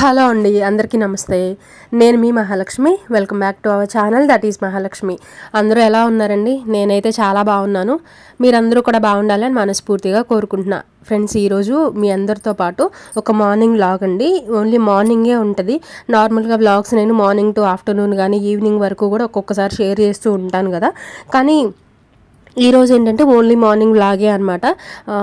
Hello అండి అందరికీ నమస్తే. నేను మీ Mahalakshmi. Welcome back to our channel that is Mahalakshmi. అందరూ ఎలా ఉన్నారండి? నేనైతే చాలా బాగున్నాను. మీరందరూ కూడా బాగుండాలని మనస్ఫూర్తిగా కోరుకుంటున్నా. ఫ్రెండ్స్ ఈరోజు మీ అందరితో పాటు ఒక మార్నింగ్ వ్లాగ్ అండి. ఓన్లీ మార్నింగే ఉంటుంది. నార్మల్గా వ్లాగ్స్ నేను మార్నింగ్ టు ఆఫ్టర్నూన్ కానీ ఈవినింగ్ వరకు కూడా ఒక్కొక్కసారి షేర్ చేస్తూ ఉంటాను కదా. కానీ ఈరోజు ఏంటంటే ఓన్లీ మార్నింగ్ వ్లాగే అనమాట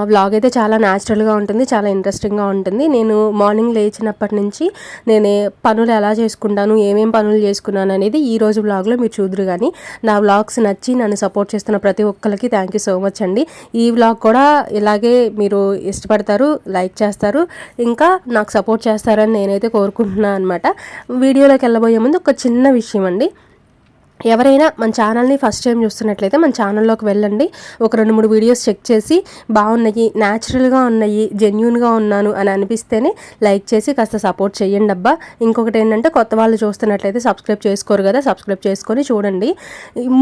వ్లాగ్ అయితే చాలా న్యాచురల్గా ఉంటుంది చాలా ఇంట్రెస్టింగ్గా ఉంటుంది. నేను మార్నింగ్ లేచినప్పటి నుంచి నేను పనులు ఎలా చేసుకుంటాను ఏమేం పనులు చేసుకున్నాను అనేది ఈ రోజు వ్లాగ్లో మీరు చూద్దరు కానీ నా వ్లాగ్స్ నచ్చి నన్ను సపోర్ట్ చేస్తున్న ప్రతి ఒక్కరికి థ్యాంక్ యూ సో మచ్ అండి. ఈ వ్లాగ్ కూడా ఇలాగే మీరు ఇష్టపడతారు లైక్ చేస్తారు ఇంకా నాకు సపోర్ట్ చేస్తారని నేనైతే కోరుకుంటున్నాను అనమాట వీడియోలోకి వెళ్ళబోయే ముందు ఒక చిన్న విషయం అండి. ఎవరైనా మన ఛానల్ని ఫస్ట్ టైం చూస్తున్నట్లయితే మన ఛానల్లోకి వెళ్ళండి. ఒక రెండు మూడు వీడియోస్ చెక్ చేసి బాగున్నాయి న్యాచురల్గా ఉన్నాయి జెన్యున్గా ఉన్నాను అని అనిపిస్తేనే లైక్ చేసి కాస్త సపోర్ట్ చేయండి అబ్బా. ఇంకొకటి ఏంటంటే కొత్త వాళ్ళు చూస్తున్నట్లయితే సబ్స్క్రైబ్ చేసుకోరు కదా సబ్స్క్రైబ్ చేసుకొని చూడండి.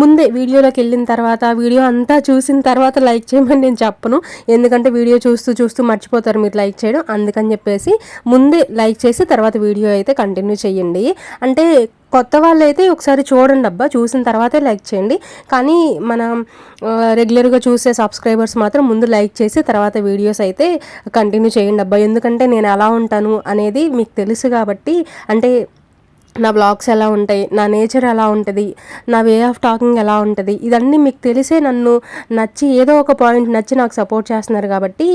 ముందే వీడియోలోకి వెళ్ళిన తర్వాత వీడియో అంతా చూసిన తర్వాత లైక్ చేయమని నేను చెప్పను. ఎందుకంటే వీడియో చూస్తూ చూస్తూ మర్చిపోతారు మీరు లైక్ చేయడం. అందుకని చెప్పేసి ముందే లైక్ చేసి తర్వాత వీడియో అయితే కంటిన్యూ చేయండి. అంటే కొత్త వాళ్ళు అయితే ఒకసారి చూడండి అబ్బా చూసిన తర్వాతే లైక్ చేయండి. కానీ మనం రెగ్యులర్గా చూసే సబ్స్క్రైబర్స్ మాత్రం ముందు లైక్ చేసి తర్వాత వీడియోస్ అయితే కంటిన్యూ చేయండి అబ్బా. ఎందుకంటే నేను ఎలా ఉంటాను అనేది మీకు తెలుసు కాబట్టి అంటే నా బ్లాగ్స్ ఎలా ఉంటాయి నా నేచర్ ఎలా ఉంటుంది నా వే ఆఫ్ టాకింగ్ ఎలా ఉంటుంది ఇదన్నీ మీకు తెలిసే నన్ను నచ్చి ఏదో ఒక పాయింట్ నచ్చి నాకు సపోర్ట్ చేస్తున్నారు కాబట్టి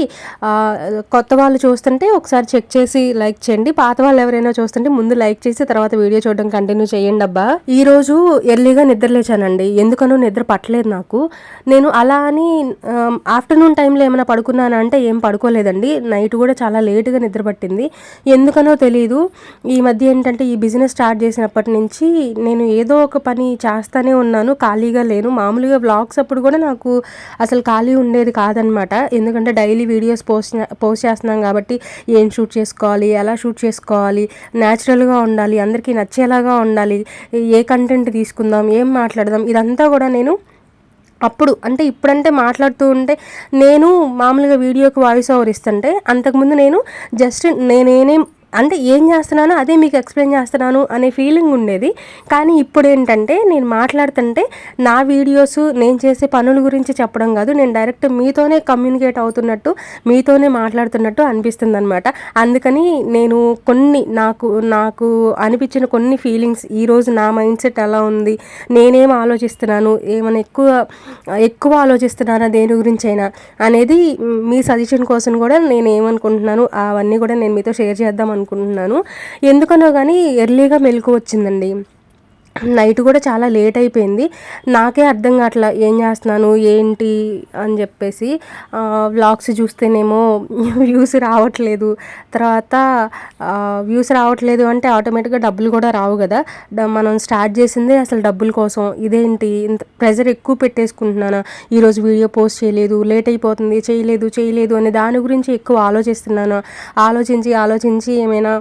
కొత్త వాళ్ళు చూస్తుంటే ఒకసారి చెక్ చేసి లైక్ చేయండి. పాత వాళ్ళు ఎవరైనా చూస్తుంటే ముందు లైక్ చేసి తర్వాత వీడియో చూడడం కంటిన్యూ చేయండి అబ్బా. ఈరోజు ఎర్లీగా నిద్ర లేచానండి. ఎందుకనో నిద్ర పట్టలేదు నాకు. నేను అలా అని ఆఫ్టర్నూన్ టైంలో ఏమైనా పడుకున్నానా అంటే ఏం పడుకోలేదండి. నైట్ కూడా చాలా లేటుగా నిద్ర పట్టింది. ఎందుకనో తెలియదు ఈ మధ్య ఏంటంటే ఈ బిజినెస్ స్టార్ట్ స్టార్ట్ చేసినప్పటి నుంచి నేను ఏదో ఒక పని చేస్తూనే ఉన్నాను ఖాళీగా లేను. మామూలుగా వ్లాగ్స్ అప్పుడు కూడా నాకు అసలు ఖాళీ ఉండేది కాదనమాట. ఎందుకంటే డైలీ వీడియోస్ పోస్ట్ పోస్ట్ చేస్తున్నాం కాబట్టి ఏం షూట్ చేసుకోవాలి ఎలా షూట్ చేసుకోవాలి న్యాచురల్గా ఉండాలి అందరికీ నచ్చేలాగా ఉండాలి ఏ కంటెంట్ తీసుకుందాం ఏం మాట్లాడదాం ఇదంతా కూడా నేను అప్పుడు అంటే ఇప్పుడంటే మాట్లాడుతూ ఉంటే నేను మామూలుగా వీడియోకి వాయిస్ ఓవర్ ఇస్తుంటే అంతకుముందు నేను జస్ట్ నేనేనేం అంటే ఏం చేస్తున్నానో అదే మీకు ఎక్స్ప్లెయిన్ చేస్తున్నాను అనే ఫీలింగ్ ఉండేది. కానీ ఇప్పుడు ఏంటంటే నేను మాట్లాడుతుంటే నా వీడియోస్ నేను చేసే పనుల గురించి చెప్పడం కాదు నేను డైరెక్ట్ మీతోనే కమ్యూనికేట్ అవుతున్నట్టు మీతోనే మాట్లాడుతున్నట్టు అనిపిస్తుంది అనమాట అందుకని నేను కొన్ని నాకు నాకు అనిపించిన కొన్ని ఫీలింగ్స్ ఈరోజు నా మైండ్ సెట్ ఎలా ఉంది నేనేం ఆలోచిస్తున్నాను ఏమైనా ఎక్కువ ఎక్కువ ఆలోచిస్తున్నానా దేని గురించి అయినా అనేది మీ సజెషన్ కోసం కూడా నేను ఏమనుకుంటున్నాను అవన్నీ కూడా నేను మీతో షేర్ చేద్దాం అనుకుంటున్నాను. ఎందుకనో కానీ ఎర్లీగా మెలకు వచ్చిందండి. నైట్ కూడా చాలా లేట్ అయిపోయింది. నాకే అర్థం కావట్లా ఏం చేస్తున్నాను ఏంటి అని చెప్పేసి వ్లాగ్స్ చూస్తేనేమో వ్యూస్ రావట్లేదు. తర్వాత వ్యూస్ రావట్లేదు అంటే ఆటోమేటిక్గా డబ్బులు కూడా రావు కదా. మనం స్టార్ట్ చేసిందే అసలు డబ్బుల కోసం. ఇదేంటి? ఇంత ప్రెజర్ ఎక్కువ పెట్టేసుకుంటున్నాను? ఈరోజు వీడియో పోస్ట్ చేయలేదు లేట్ అయిపోతుంది చేయలేదు చేయలేదు అనే దాని గురించి ఎక్కువ ఆలోచిస్తున్నాను? ఆలోచించి ఆలోచించి ఏమైనా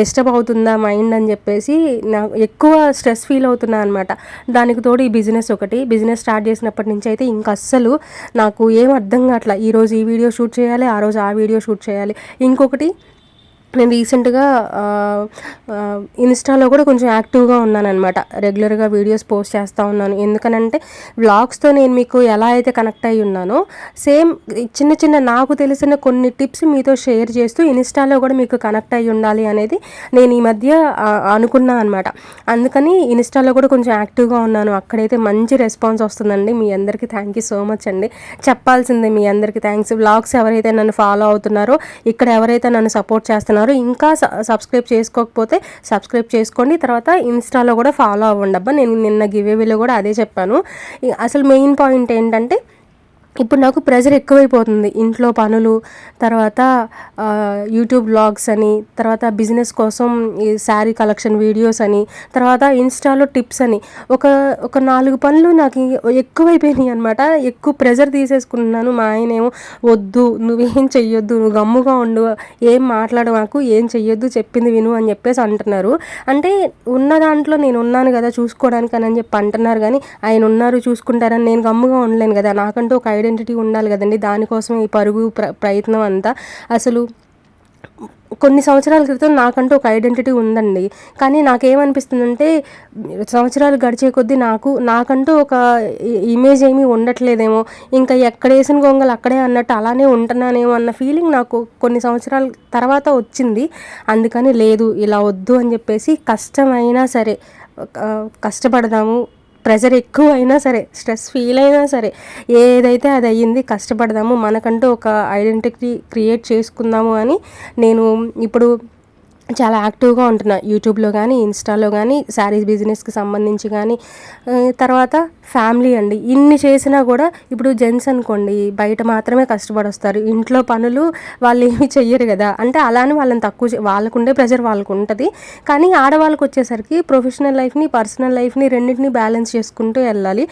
డిస్టర్బ్ అవుతుందా మైండ్ అని చెప్పేసి నాకు ఎక్కువ స్ట్రెస్ ఫీల్ ఫీల్ అవుతున్నా అనమాట దానికి తోడు ఈ బిజినెస్ ఒకటి. బిజినెస్ స్టార్ట్ చేసినప్పటి నుంచి అయితే ఇంకా అస్సలు నాకు ఏం అర్థం కావట్లా. ఈరోజు ఈ వీడియో షూట్ చేయాలి ఆ రోజు ఆ వీడియో షూట్ చేయాలి. ఇంకొకటి నేను రీసెంట్గా ఇన్స్టాలో కూడా కొంచెం యాక్టివ్గా ఉన్నాను అనమాట రెగ్యులర్గా వీడియోస్ పోస్ట్ చేస్తూ ఉన్నాను. ఎందుకనంటే వ్లాగ్స్తో నేను మీకు ఎలా అయితే కనెక్ట్ అయ్యి ఉన్నానో సేమ్ చిన్న చిన్న నాకు తెలిసిన కొన్ని టిప్స్ మీతో షేర్ చేస్తూ ఇన్స్టాలో కూడా మీకు కనెక్ట్ అయ్యి ఉండాలి అనేది నేను ఈ మధ్య అనుకున్నాను అనమాట అందుకని ఇన్స్టాలో కూడా కొంచెం యాక్టివ్గా ఉన్నాను. అక్కడైతే మంచి రెస్పాన్స్ వస్తుందండి. మీ అందరికీ థ్యాంక్ యూ సో మచ్ అండి. చెప్పాల్సిందే మీ అందరికీ థ్యాంక్స్ వ్లాగ్స్ ఎవరైతే నన్ను ఫాలో అవుతున్నారో ఇక్కడ ఎవరైతే నన్ను సపోర్ట్ చేస్తున్నారో ఉన్నారు ఇంకా సబ్స్క్రైబ్ చేసుకోకపోతే సబ్స్క్రైబ్ చేసుకోండి. తర్వాత ఇన్స్టాలో కూడా ఫాలో అవ్వండి. అబ్బా నేను నిన్న గివేవీలో కూడా అదే చెప్పాను. అసలు మెయిన్ పాయింట్ ఏంటంటే ఇప్పుడు నాకు ప్రెజర్ ఎక్కువైపోతుంది. ఇంట్లో పనులు తర్వాత యూట్యూబ్ బ్లాగ్స్ అని తర్వాత బిజినెస్ కోసం ఈ శారీ కలెక్షన్ వీడియోస్ అని తర్వాత ఇన్స్టాలో టిప్స్ అని ఒక ఒక నాలుగు పనులు నాకు ఎక్కువైపోయినాయి అనమాట ఎక్కువ ప్రెజర్ తీసేసుకుంటున్నాను. మా ఆయన ఏమో వద్దు నువ్వేం చెయ్యొద్దు నువ్వు గమ్ముగా ఉండు ఏం మాట్లాడు మాకు ఏం చెయ్యొద్దు చెప్పింది విను అని చెప్పేసి అంటున్నారు. అంటే ఉన్న దాంట్లో నేను ఉన్నాను కదా చూసుకోవడానికి అని చెప్పి అంటున్నారు. కానీ ఆయన ఉన్నారు చూసుకుంటారని నేను గమ్ముగా ఉండలేను కదా. నాకంటూ ఒక ఐడియా ఐడెంటిటీ ఉండాలి కదండి. దానికోసం ఈ పరుగు ప్ర ప్రయత్నం అంతా. అసలు కొన్ని సంవత్సరాల క్రితం నాకంటూ ఒక ఐడెంటిటీ ఉందండి. కానీ నాకేమనిపిస్తుందంటే సంవత్సరాలు గడిచే కొద్దీ నాకు నాకంటూ ఒక ఇమేజ్ ఏమీ ఉండట్లేదేమో. ఇంకా ఎక్కడ వేసిన గొంగలు అక్కడే అన్నట్టు అలానే ఉంటున్నానేమో అన్న ఫీలింగ్ నాకు కొన్ని సంవత్సరాల తర్వాత వచ్చింది. అందుకని లేదు ఇలా వద్దు అని చెప్పేసి కష్టమైనా సరే కష్టపడదాము ప్రెషర్ ఎక్కువ అయినా సరే స్ట్రెస్ ఫీల్ అయినా సరే ఏదైతే అది అయ్యింది కష్టపడదాము మనకంటూ ఒక ఐడెంటిటీ క్రియేట్ చేసుకుందాము అని నేను ఇప్పుడు చాలా యాక్టివ్గా ఉంటున్నా. యూట్యూబ్లో కానీ ఇన్స్టాలో కానీ శారీస్ బిజినెస్కి సంబంధించి కానీ తర్వాత ఫ్యామిలీ అండి. ఇన్ని చేసినా కూడా ఇప్పుడు జెంట్స్ అనుకోండి బయట మాత్రమే కష్టపడి వస్తారు ఇంట్లో పనులు వాళ్ళు ఏమి చెయ్యరు కదా. అంటే అలానే వాళ్ళని తక్కువ చే- వాళ్ళకుండే ప్రెషర్ వాళ్ళకు ఉంటుంది కానీ ఆడవాళ్ళకి వచ్చేసరికి ప్రొఫెషనల్ లైఫ్ని పర్సనల్ లైఫ్ని రెండింటిని బ్యాలెన్స్ చేసుకుంటూ వెళ్ళాలి.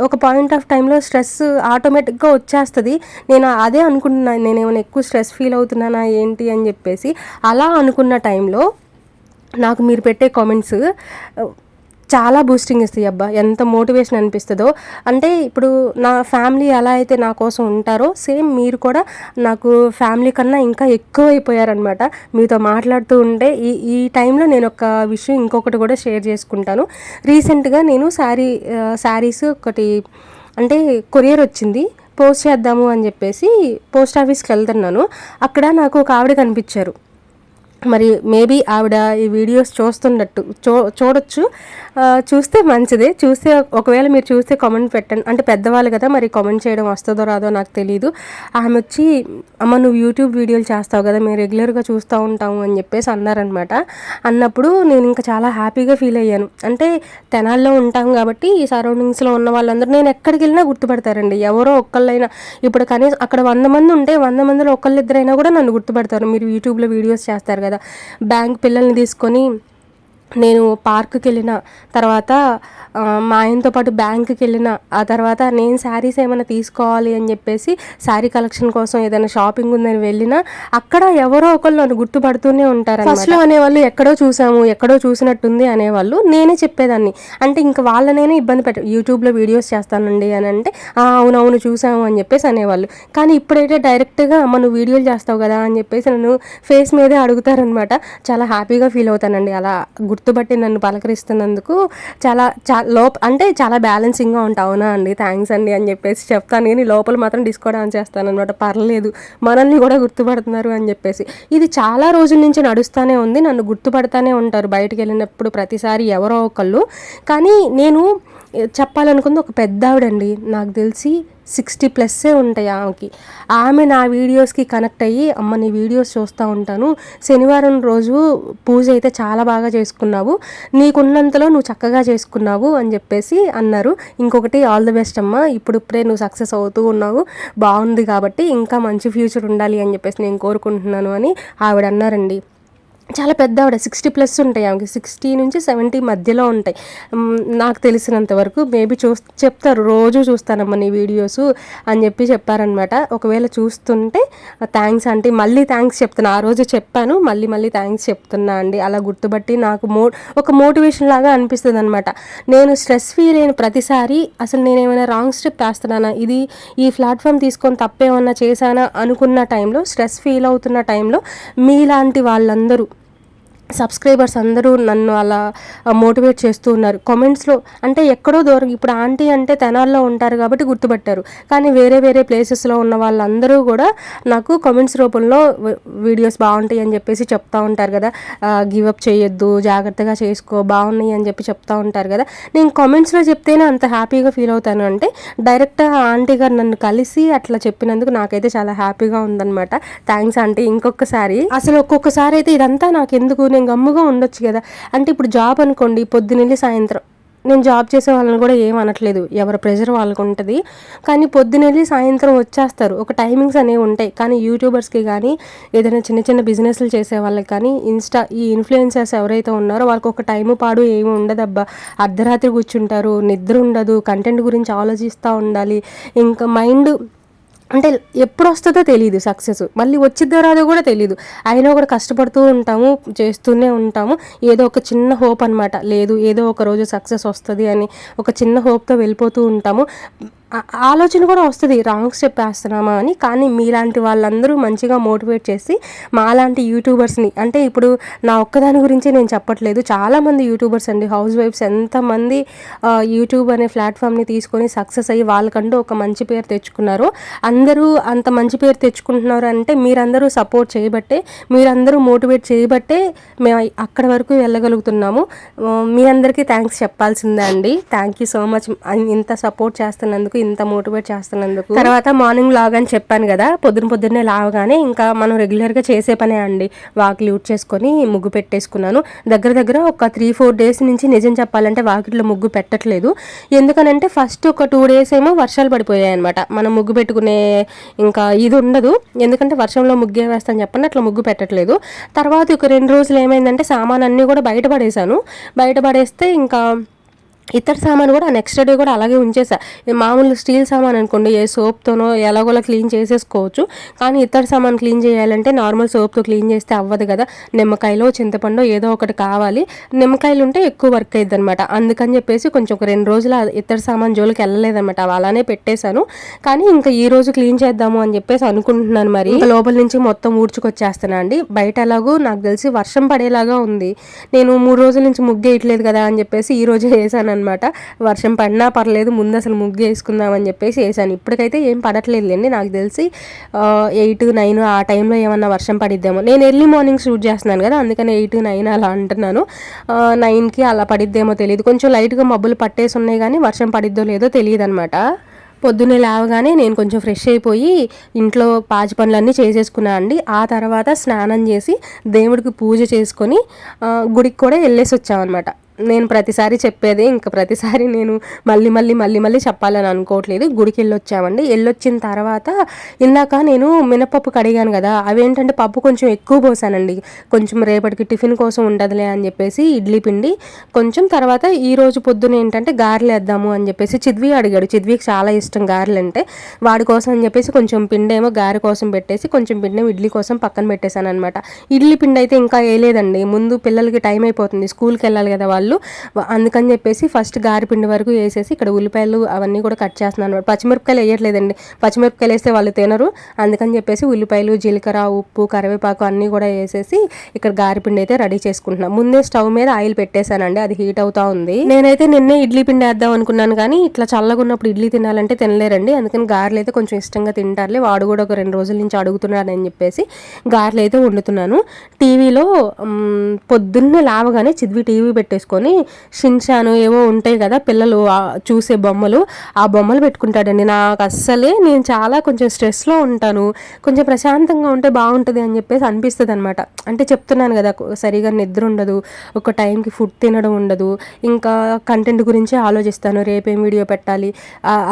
ఒక పాయింట్ ఆఫ్ టైంలో స్ట్రెస్ ఆటోమేటిక్గా వచ్చేస్తుంది. నేను అదే అనుకుంటున్నాను నేను ఏమైనా ఎక్కువ స్ట్రెస్ ఫీల్ అవుతున్నానా ఏంటి అని చెప్పేసి. అలా అనుకున్న టైంలో నాకు మీరు పెట్టే కామెంట్స్ చాలా బూస్టింగ్ ఇస్తాయి అబ్బా. ఎంత మోటివేషన్ అనిపిస్తుందో. అంటే ఇప్పుడు నా ఫ్యామిలీ ఎలా అయితే నా కోసం ఉంటారో సేమ్ మీరు కూడా నాకు ఫ్యామిలీ కన్నా ఇంకా ఎక్కువ అయిపోయారనమాట మీతో మాట్లాడుతూ ఉంటే ఈ ఈ టైంలో నేను ఒక విషయం ఇంకొకటి కూడా షేర్ చేసుకుంటాను. రీసెంట్గా నేను శారీ శారీస్ ఒకటి అంటే కొరియర్ వచ్చింది. పోస్ట్ చేద్దాము అని చెప్పేసి పోస్ట్ ఆఫీస్కి వెళ్తున్నాను. అక్కడ నాకు ఒక ఆవిడ కనిపించారు. మరి మేబీ ఆవిడ ఈ వీడియోస్ చూస్తున్నట్టు చూ చూడొచ్చు. చూస్తే మంచిదే. చూస్తే ఒకవేళ మీరు చూస్తే కామెంట్ పెట్టండి. అంటే పెద్దవాళ్ళు కదా మరి కామెంట్ చేయడం వస్తుందో రాదో నాకు తెలియదు ఆమె వచ్చి అమ్మ నువ్వు యూట్యూబ్ వీడియోలు చేస్తావు కదా మేము రెగ్యులర్గా చూస్తూ ఉంటాము అని చెప్పేసి అన్నారనమాట. అన్నప్పుడు నేను ఇంకా చాలా హ్యాపీగా ఫీల్ అయ్యాను. అంటే తెనాల్లో ఉంటాం కాబట్టి ఈ సరౌండింగ్స్లో ఉన్న వాళ్ళందరూ నేను ఎక్కడికి వెళ్ళినా గుర్తుపడతారండి. ఎవరో ఒక్కళ్ళైనా ఇప్పుడు కనీసం అక్కడ వంద మంది ఉంటే వంద మందిలో ఒకళ్ళిద్దరైనా కూడా నన్ను గుర్తుపడతారు. మీరు యూట్యూబ్లో వీడియోస్ చేస్తారు కదా బ్యాంక్ పిల్లల్ని తీసుకొని నేను పార్క్కి వెళ్ళిన తర్వాత మా ఆయనతో పాటు బ్యాంక్కి వెళ్ళిన ఆ తర్వాత నేను శారీస్ ఏమైనా తీసుకోవాలి అని చెప్పేసి శారీ కలెక్షన్ కోసం ఏదైనా షాపింగ్ ఉందని వెళ్ళినా అక్కడ ఎవరో ఒకళ్ళు నన్ను గుర్తుపడుతూనే ఉంటారు ఫస్ట్లో అనేవాళ్ళు ఎక్కడో చూసాము ఎక్కడో చూసినట్టుంది అనేవాళ్ళు నేనే చెప్పేదాన్ని. అంటే ఇంకా వాళ్ళనైనా ఇబ్బంది పెట్ట యూట్యూబ్లో వీడియోస్ చేస్తానండి అని అంటే అవునవును చూసాము అని చెప్పేసి అనేవాళ్ళు. కానీ ఇప్పుడైతే డైరెక్ట్గా అమ్మ నువ్వు వీడియోలు చేస్తావు కదా అని చెప్పేసి నన్ను ఫేస్ మీదే అడుగుతారనమాట చాలా హ్యాపీగా ఫీల్ అవుతానండి. అలా గుర్తుపట్టి నన్ను పలకరిస్తున్నందుకు చాలా చా లోప అంటే చాలా బ్యాలెన్సింగ్గా ఉంటా అవునా అండి? థ్యాంక్స్ అండి అని చెప్పేసి చెప్తాను. కానీ లోపల మాత్రం డిస్కో డాన్స్ చేస్తాను అనమాట పర్లేదు మనల్ని కూడా గుర్తుపడుతున్నారు అని చెప్పేసి. ఇది చాలా రోజుల నుంచి నడుస్తూనే ఉంది. నన్ను గుర్తుపడతానే ఉంటారు బయటికి వెళ్ళినప్పుడు ప్రతిసారి ఎవరో ఒకళ్ళు. కానీ నేను చెప్పాలనుకుంది ఒక పెద్ద ఆవిడండి నాకు తెలిసి సిక్స్టీ ప్లస్సే ఉంటాయి ఆమెకి. ఆమె నా వీడియోస్కి కనెక్ట్ అయ్యి అమ్మ నీ వీడియోస్ చూస్తూ ఉంటాను. శనివారం రోజు పూజ అయితే చాలా బాగా చేసుకున్నావు. నీకున్నంతలో నువ్వు చక్కగా చేసుకున్నావు అని చెప్పేసి అన్నారు. ఇంకొకటి ఆల్ ది బెస్ట్ అమ్మ. ఇప్పుడిప్పుడే నువ్వు సక్సెస్ అవుతూ ఉన్నావు. బాగుంది కాబట్టి ఇంకా మంచి ఫ్యూచర్ ఉండాలి అని చెప్పేసి నేను కోరుకుంటున్నాను అని ఆవిడ అన్నారండి చాలా పెద్ద ఆవిడ సిక్స్టీ ప్లస్ ఉంటాయి ఆమెకి. సిక్స్టీ నుంచి సెవెంటీ మధ్యలో ఉంటాయి. నాకు తెలిసినంత వరకు మేబీ చూ చెప్తారు. రోజు చూస్తానమ్మ నీ వీడియోస్ అని చెప్పి చెప్పారనమాట ఒకవేళ చూస్తుంటే థ్యాంక్స్ అంటే మళ్ళీ థ్యాంక్స్ చెప్తున్నా. ఆ రోజు చెప్పాను. మళ్ళీ మళ్ళీ థ్యాంక్స్ చెప్తున్నా అండి. అలా గుర్తుపట్టి నాకు మో ఒక మోటివేషన్ లాగా అనిపిస్తుంది అనమాట నేను స్ట్రెస్ ఫీల్ అయిన ప్రతిసారి అసలు నేను ఏమైనా రాంగ్ స్టెప్ వేస్తున్నానా? ఇది ఈ ప్లాట్ఫామ్ తీసుకొని తప్పేమన్నా చేశానా అనుకున్న టైంలో స్ట్రెస్ ఫీల్ అవుతున్న టైంలో మీలాంటి వాళ్ళందరూ సబ్స్క్రైబర్స్ అందరూ నన్ను అలా మోటివేట్ చేస్తూ ఉన్నారు. కామెంట్స్లో అంటే ఎక్కడో దూరం ఇప్పుడు ఆంటీ అంటే తెనాల్లో ఉంటారు కాబట్టి గుర్తుపట్టారు. కానీ వేరే వేరే ప్లేసెస్లో ఉన్న వాళ్ళందరూ కూడా నాకు కామెంట్స్ రూపంలో వీడియోస్ బాగుంటాయి అని చెప్పేసి చెప్తా ఉంటారు కదా. గివ్ అప్ చేయొద్దు జాగ్రత్తగా చేసుకో బాగున్నాయి అని చెప్పి చెప్తా ఉంటారు కదా. నేను కామెంట్స్లో చెప్తేనే అంత హ్యాపీగా ఫీల్ అవుతాను. అంటే డైరెక్ట్ ఆంటీ గారు నన్ను కలిసి అట్లా చెప్పినందుకు నాకైతే చాలా హ్యాపీగా ఉందన్నమాట. Thanks aunty. ఇంకొకసారి అసలు ఒక్కొక్కసారి అయితే ఇదంతా నాకు ఎందుకు నేను గమ్ముగా ఉండొచ్చు కదా. అంటే ఇప్పుడు జాబ్ అనుకోండి పొద్దునెళ్ళి సాయంత్రం. నేను జాబ్ చేసే వాళ్ళని కూడా ఏం అనట్లేదు. ఎవరి ప్రెషర్ వాళ్ళకు ఉంటుంది. కానీ పొద్దునెళ్ళి సాయంత్రం వచ్చేస్తారు. ఒక టైమింగ్స్ అనేవి ఉంటాయి. కానీ యూట్యూబర్స్కి కానీ ఏదైనా చిన్న చిన్న బిజినెస్లు చేసే వాళ్ళకి కానీ ఇన్స్టా ఈ ఇన్ఫ్లుయెన్సర్స్ ఎవరైతే ఉన్నారో వాళ్ళకి ఒక టైము పాడు ఏమి ఉండదబ్బా. అర్ధరాత్రి కూర్చుంటారు నిద్ర ఉండదు కంటెంట్ గురించి ఆలోచిస్తూ ఉండాలి. ఇంకా మైండ్ అంటే ఎప్పుడు వస్తుందో తెలియదు సక్సెస్. మళ్ళీ వచ్చిద్దో రాదో కూడా తెలియదు అయినా కూడా కష్టపడుతూ ఉంటాము చేస్తూనే ఉంటాము. ఏదో ఒక చిన్న హోప్ అనమాట లేదు ఏదో ఒక రోజు సక్సెస్ వస్తుంది అని ఒక చిన్న హోప్తో వెళ్ళిపోతూ ఉంటాము. ఆలోచన కూడా వస్తుంది. రాంగ్ స్టెప్ వేస్తున్నామా అని. కానీ మీలాంటి వాళ్ళందరూ మంచిగా మోటివేట్ చేసి మాలాంటి యూట్యూబర్స్ని అంటే ఇప్పుడు నా ఒక్కదాని గురించి నేను చెప్పట్లేదు. చాలామంది యూట్యూబర్స్ అండి హౌస్ వైఫ్స్ ఎంతమంది యూట్యూబ్ అనే ప్లాట్ఫామ్ని తీసుకొని సక్సెస్ అయ్యి వాళ్ళకంటూ ఒక మంచి పేరు తెచ్చుకున్నారు అందరూ అంత మంచి పేరు తెచ్చుకుంటున్నారు అంటే మీరందరూ సపోర్ట్ చేయబట్టే మీరందరూ మోటివేట్ చేయబట్టే మేము అక్కడ వరకు వెళ్ళగలుగుతున్నాము. మీ అందరికీ థ్యాంక్స్ చెప్పాల్సిందే అండి. Thank you so much. ఇంత సపోర్ట్ చేస్తున్నందుకు ఇంత మోటివేట్ చేస్తున్నందుకు. తర్వాత మార్నింగ్ లాగ్ అని చెప్పాను కదా పొద్దున పొద్దున్నే లావగానే ఇంకా మనం రెగ్యులర్గా చేసే పనే అండి. వాకిలి యూట్ చేసుకొని ముగ్గు పెట్టేసుకున్నాను. దగ్గర దగ్గర ఒక త్రీ ఫోర్ డేస్ నుంచి నిజం చెప్పాలంటే వాకిట్లో ముగ్గు పెట్టట్లేదు. ఎందుకనంటే ఫస్ట్ ఒక టూ డేస్ ఏమో వర్షాలు పడిపోయాయి అనమాట మనం ముగ్గు పెట్టుకునే ఇంకా ఇది ఉండదు. ఎందుకంటే వర్షంలో ముగ్గే వేస్తాను చెప్పండి అట్లా ముగ్గు పెట్టట్లేదు. తర్వాత ఒక రెండు రోజులు ఏమైందంటే సామాన్ అన్నీ కూడా బయట పడేశాను. బయట పడేస్తే ఇంకా ఇతర సామాన్ కూడా నెక్స్ట్ డే కూడా అలాగే ఉంచేసా. మామూలు స్టీల్ సామాన్ అనుకోండి ఏ సోప్తోనో ఎలాగోలా క్లీన్ చేసేసుకోవచ్చు. కానీ ఇతర సామాన్ క్లీన్ చేయాలంటే నార్మల్ సోప్తో క్లీన్ చేస్తే అవ్వదు కదా. నిమ్మకాయలో చింతపండు ఏదో ఒకటి కావాలి. నిమ్మకాయలు ఉంటే ఎక్కువ వర్క్ అయ్యిద్ది అనమాట అందుకని చెప్పేసి కొంచెం ఒక రెండు రోజులు ఇతర సామాన్ జోలికి వెళ్ళలేదన్నమాట. అలానే పెట్టేశాను. కానీ ఇంకా ఈ రోజు క్లీన్ చేద్దాము అని చెప్పేసి అనుకుంటున్నాను మరి. లోపల నుంచి మొత్తం ఊడ్చుకొచ్చేస్తాను అండి. బయట ఎలాగో నాకు తెలిసి వర్షం పడేలాగా ఉంది. నేను మూడు రోజుల నుంచి ముగ్గు వేయట్లేదు కదా అని చెప్పేసి ఈ రోజే వేసాను అనమాట. వర్షం పడినా పర్లేదు ముందు అసలు ముగ్గు వేసుకుందాం అని చెప్పేసి వేసాను. ఇప్పటికైతే ఏం పడట్లేదులేండి నాకు తెలిసి ఎయిట్ నైన్ ఆ టైంలో ఏమన్నా వర్షం పడిద్దేమో. నేను ఎర్లీ మార్నింగ్ షూట్ చేస్తున్నాను కదా అందుకని ఎయిట్ నైన్ అలా అంటున్నాను. నైన్కి అలా పడిద్దేమో తెలియదు కొంచెం లైట్గా మబ్బులు పట్టేసి ఉన్నాయి కానీ వర్షం పడిద్దో లేదో తెలియదు అనమాట. పొద్దున్నే లేవగానే నేను కొంచెం ఫ్రెష్ అయిపోయి ఇంట్లో పాచి పనులన్నీ చేసేసుకున్నా అండి. ఆ తర్వాత స్నానం చేసి దేవుడికి పూజ చేసుకొని గుడికి కూడా వెళ్ళేసి వచ్చామన్నమాట. నేను ప్రతిసారి చెప్పేది ఇంకా ప్రతిసారి నేను మళ్ళీ మళ్ళీ మళ్ళీ మళ్ళీ చెప్పాలని అనుకోవట్లేదు. గుడికి వెళ్ళొచ్చామండి. వెళ్ళొచ్చిన తర్వాత ఇందాక నేను మినపప్పు కడిగాను కదా అవేంటంటే పప్పు కొంచెం ఎక్కువ పోసానండి. కొంచెం రేపటికి టిఫిన్ కోసం ఉండదులే అని చెప్పేసి ఇడ్లీ పిండి కొంచెం తర్వాత ఈ రోజు పొద్దున ఏంటంటే గారెలు వేద్దాము అని చెప్పేసి చిద్వి అడిగాడు. చిద్వికి చాలా ఇష్టం గారెలు అంటే వాడి కోసం అని చెప్పేసి కొంచెం పిండి ఏమో గారె కోసం పెట్టేసి కొంచెం పిండి ఇడ్లీ కోసం పక్కన పెట్టేశాను అనమాట ఇడ్లీ పిండి అయితే ఇంకా వేయలేదండి. ముందు పిల్లలకి టైం అయిపోతుంది. స్కూల్కి వెళ్ళాలి కదా వాళ్ళు. వాళ్ళు అందుకని చెప్పేసి ఫస్ట్ గారిపిండి వరకు వేసేసి ఇక్కడ ఉల్లిపాయలు అవన్నీ కూడా కట్ చేస్తున్నాను అనమాట పచ్చిమిరపకాయలు వేయట్లేదండి. పచ్చిమిరపకాయలు వేస్తే వాళ్ళు తినరు. అందుకని చెప్పేసి ఉల్లిపాయలు జీలకర్ర ఉప్పు కరివేపాకు అన్నీ కూడా వేసేసి ఇక్కడ గారిపిండి అయితే రెడీ చేసుకుంటున్నాను ముందే స్టవ్ మీద ఆయిల్ పెట్టేశానండి. అది హీట్ అవుతా ఉంది. నేనైతే నిన్నే ఇడ్లీ పిండి వేద్దాం అనుకున్నాను కానీ ఇట్లా చల్లగా ఉన్నప్పుడు ఇడ్లీ తినాలంటే తినలేరండి. అందుకని గారెలు అయితే కొంచెం ఇష్టంగా తింటారులే. వాడు కూడా ఒక రెండు రోజుల నుంచి అడుగుతున్నాడని అని చెప్పేసి గారెలు అయితే వండుతున్నాను. టీవీలో పొద్దున్నే లావగానే చిద్వి టీవీ పెట్టేసుకొని షిన్షాను ఏవో ఉంటాయి కదా పిల్లలు చూసే బొమ్మలు ఆ బొమ్మలు పెట్టుకుంటాడండి. నాకు అస్సలే నేను చాలా కొంచెం స్ట్రెస్లో ఉంటాను. కొంచెం ప్రశాంతంగా ఉంటే బాగుంటుంది అని చెప్పేసి అనిపిస్తుంది అనమాట అంటే చెప్తున్నాను కదా సరిగా నిద్ర ఉండదు ఒక టైంకి ఫుడ్ తినడం ఉండదు ఇంకా కంటెంట్ గురించి ఆలోచిస్తాను రేపేం వీడియో పెట్టాలి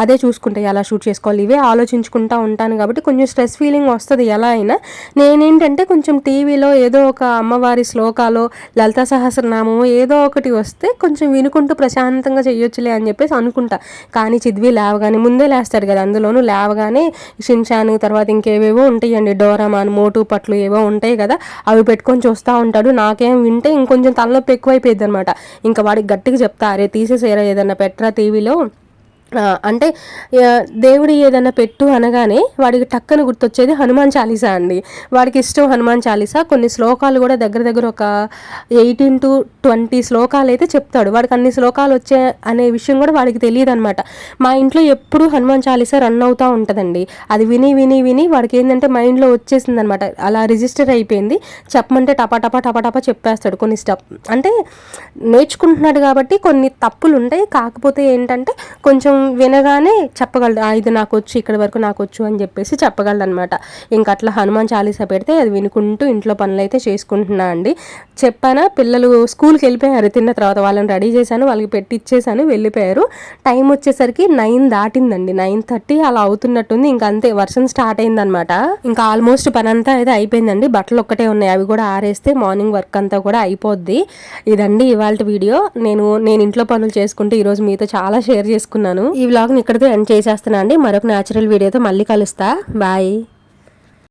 అదే చూసుకుంటే ఎలా షూట్ చేసుకోవాలి ఇవే ఆలోచించుకుంటా ఉంటాను కాబట్టి కొంచెం స్ట్రెస్ ఫీలింగ్ వస్తుంది. ఎలా అయినా నేనేంటంటే కొంచెం టీవీలో ఏదో ఒక అమ్మవారి శ్లోకాలో లలిత సహస్రనామము ఏదో ఒకటి వస్తే కొంచెం వినుకుంటూ ప్రశాంతంగా చేయొచ్చులే అని చెప్పేసి అనుకుంటా. కానీ చిద్వి లేవగానే ముందే లేస్తాడు కదా అందులోనూ లేవగానే షిన్షాన్ తర్వాత ఇంకేవేవో ఉంటాయండి డోరామాన్ మోటు పట్లు ఏవో ఉంటాయి కదా అవి పెట్టుకొని చూస్తూ ఉంటాడు. నాకేం వింటే ఇంకొంచెం తలనొప్పి ఎక్కువైపోయింది అనమాట ఇంకా వాడికి గట్టిగా చెప్తా అరే తీసేసేరా ఏదన్నా పెట్రా టీవీలో? అంటే దేవుడు దేవుడి ఏదైనా పెట్టు అనగానే వాడికి టక్కన గుర్తొచ్చేది హనుమాన్ చాలీసా అండి. వాడికి ఇష్టం హనుమాన్ చాలీసా. కొన్ని శ్లోకాలు కూడా దగ్గర దగ్గర ఒక ఎయిటీన్ టు ట్వంటీ శ్లోకాలు అయితే చెప్తాడు. వాడికి అన్ని శ్లోకాలు వచ్చే అనే విషయం కూడా వాడికి తెలియదు అనమాట మా ఇంట్లో ఎప్పుడు హనుమాన్ చాలీసా రన్ అవుతూ ఉంటుందండి. అది విని విని విని వాడికి ఏంటంటే మైండ్లో వచ్చేసింది అనమాట అలా రిజిస్టర్ అయిపోయింది. చెప్పమంటే టపా టపా టపా టపా చెప్పేస్తాడు కొన్ని స్టెప్. అంటే నేర్చుకుంటున్నాడు కాబట్టి కొన్ని తప్పులు ఉంటాయి కాకపోతే ఏంటంటే కొంచెం వినగానే చెప్పగలడు ఇది నాకు వచ్చు ఇక్కడ వరకు నాకు వచ్చు అని చెప్పేసి చెప్పగలడు అనమాట ఇంకా అట్లా హనుమాన్ చాలీసా పెడితే అది వినుకుంటూ ఇంట్లో పనులు అయితే చేసుకుంటున్నా అండి. చెప్పానా పిల్లలు స్కూల్కి వెళ్ళిపోయారు తిన్న తర్వాత వాళ్ళని రెడీ చేశాను వాళ్ళకి పెట్టి ఇచ్చేసాను వెళ్ళిపోయారు. టైం వచ్చేసరికి నైన్ దాటిందండి నైన్ థర్టీ అలా అవుతున్నట్టుంది. ఇంకా అంతే వర్షం స్టార్ట్ అయిందనమాట ఇంకా ఆల్మోస్ట్ పని అంతా అయితే అయిపోయిందండి. బట్టలు ఒక్కటే ఉన్నాయి అవి కూడా ఆరేస్తే మార్నింగ్ వర్క్ అంతా కూడా అయిపోద్ది. ఇదండి ఇవాళ వీడియో. నేను నేను ఇంట్లో పనులు చేసుకుంటూ ఈరోజు మీతో చాలా షేర్ చేసుకున్నాను. ఈ వ్లాగ్ని ఇక్కడితో ఎండ్ చేసేస్తున్నా అండి. మరొక న్యాచురల్ వీడియోతో మళ్ళీ కలుస్తా. బాయ్